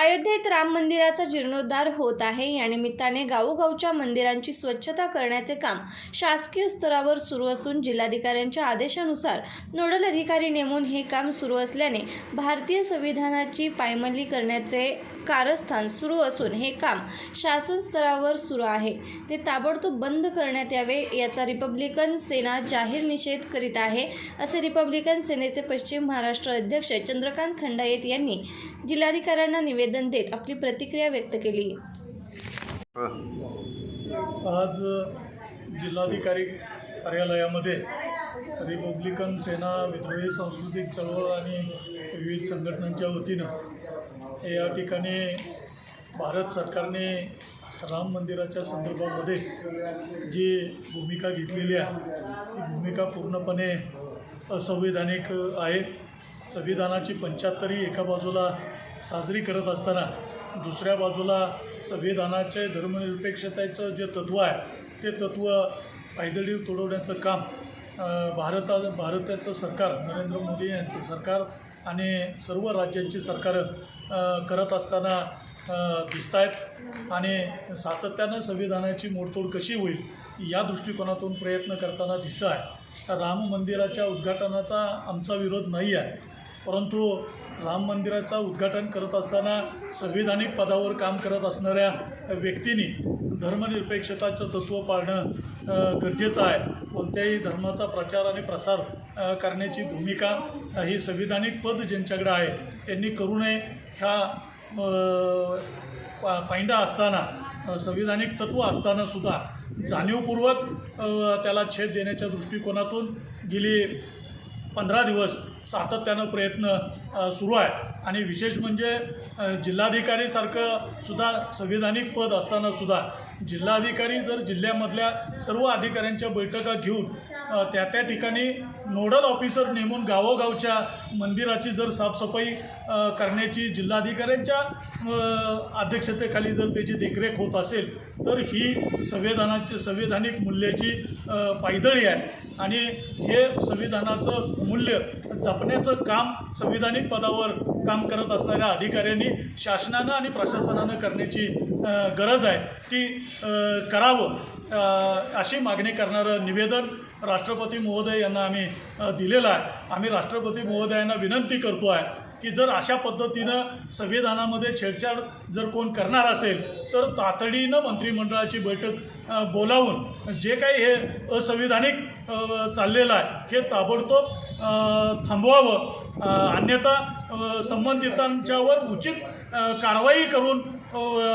अयोध्येत राम मंदिराचा जीर्णोद्धार होत आहे. या निमित्ताने गावोगावच्या मंदिरांची स्वच्छता करण्याचे काम शासकीय स्तरावर सुरू असून जिल्हाधिकाऱ्यांच्या आदेशानुसार नोडल अधिकारी नेमून हे काम सुरू असल्याने भारतीय संविधानाची पायमल्ली करण्याचे कारस्थान सुरू असून हे काम शासन स्तरावर सुरू आहे. ते ताबडतोब बंद करण्यात यावे याचा रिपब्लिकन सेना जाहीर निषेध करीत आहे असे रिपब्लिकन सेनेचे पश्चिम महाराष्ट्र अध्यक्ष चंद्रकांत खंडायत यांनी जिल्हाधिकाऱ्यांना निवेदन देत आपली प्रतिक्रिया व्यक्त केली. आज जिल्हाधिकारी कार्यालयामध्ये रिपब्लिकन सेना विद्रोही सांस्कृतिक चळवळ आणि विविध संघटनांच्या वतीनं या ठिकाणी भारत सरकारने राम मंदिराच्या संदर्भामध्ये जी भूमिका घेतलेली आहे ती भूमिका पूर्णपणे असंवैधानिक आहे. संविधानाची पंच्याहत्तरी एका बाजूला साजरी करत असताना दुसऱ्या बाजूला संविधानाचे धर्मनिरपेक्षतेचं जे तत्त्व आहे ते तत्त्व पायदळी तोडवण्याचं काम भारता भारताचं सरकार नरेंद्र मोदी यांचं सरकार आणि सर्व राज्यांची सरकारं करत असताना दिसत आहेत आणि सातत्यानं संविधानाची मोडतोड कशी होईल या दृष्टिकोनातून प्रयत्न करताना दिसतं आहे राम मंदिराच्या उद्घाटनाचा आमचा विरोध नाही आहे. परंतु राम मंदिराचा उद्घाटन करत असताना संविधानिक पदावर काम करत असणाऱ्या व्यक्तींनी धर्मनिरपेक्षताचं तत्त्व पाळणं गरजेचं आहे. कोणत्याही धर्माचा प्रचार आणि प्रसार करण्याची भूमिका ही संविधानिक पद ज्यांच्याकडे आहे त्यांनी करू नये. ह्या पा पायंडा असताना संविधानिक तत्त्व असतानासुद्धा जाणीवपूर्वक त्याला छेद देण्याच्या दृष्टिकोनातून गेली पंधरा दिवस सातत्यानं प्रयत्न सुरू आहे आणि विशेष म्हणजे जिल्हाधिकारीसारखं सुद्धा संविधानिक पद असताना सुद्धा जिल्हाधिकारी जर जिल्ह्यामधल्या सर्व अधिकाऱ्यांच्या बैठका घेऊन त्या त्या ठिकाणी नोडल ऑफिसर नेमून गावोगावच्या मंदिराची जर साफसफाई करण्याची जिल्हाधिकाऱ्यांच्या अध्यक्षतेखाली जर त्याची देखरेख होत असेल तर ही संविधानाची संविधानिक मूल्याची पायदळी आहे. आणि हे संविधानाचं मूल्य जपण्याचं काम संविधानिक पदावर काम करत असणाऱ्या अधिकाऱ्यांनी शासनानं आणि प्रशासनानं करण्याची गरज आहे. ती करावं अशी मागणी करणारं निवेदन राष्ट्रपती महोदय यांना आम्ही दिलेलं आहे. आम्ही राष्ट्रपती महोदयांना विनंती करतो आहे की जर अशा पद्धतीनं संविधानामध्ये छेडछाड जर कोण करणार असेल तर तातडीनं मंत्रिमंडळाची बैठक बोलावून जे काही हे असंविधानिक चाललेलं आहे हे ताबडतोब थांबवावं. अन्यथा संबंधितांच्यावर उचित कारवाई करून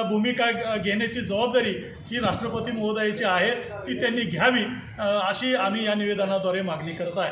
भूमिका घेण्याची जबाबदारी ही राष्ट्रपती महोदयाची आहे ती त्यांनी घ्यावी अशी आम्ही या निवेदनाद्वारे मागणी करत आहे.